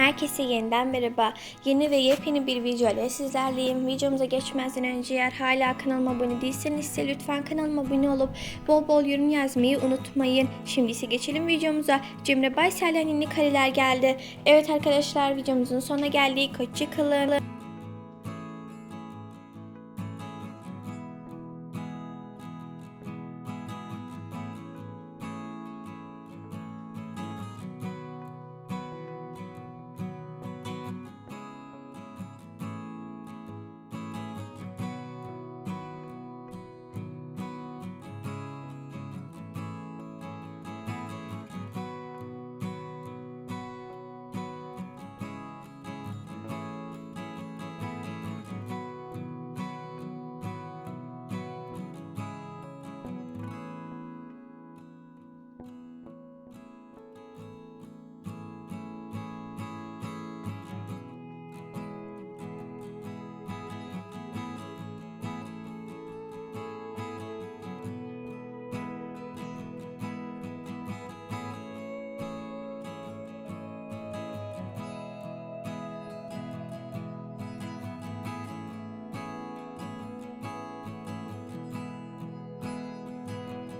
Herkese yeniden merhaba. Yeni ve yepyeni bir video ile sizlerleyim. Videomuza geçmezden önce eğer hala kanalıma abone değilseniz ise lütfen kanalıma abone olup bol bol yorum yazmayı unutmayın. Şimdi ise geçelim videomuza. Cemre Baysel'den yeni kareler geldi. Evet arkadaşlar videomuzun sonuna geldik. Hoşçakalın.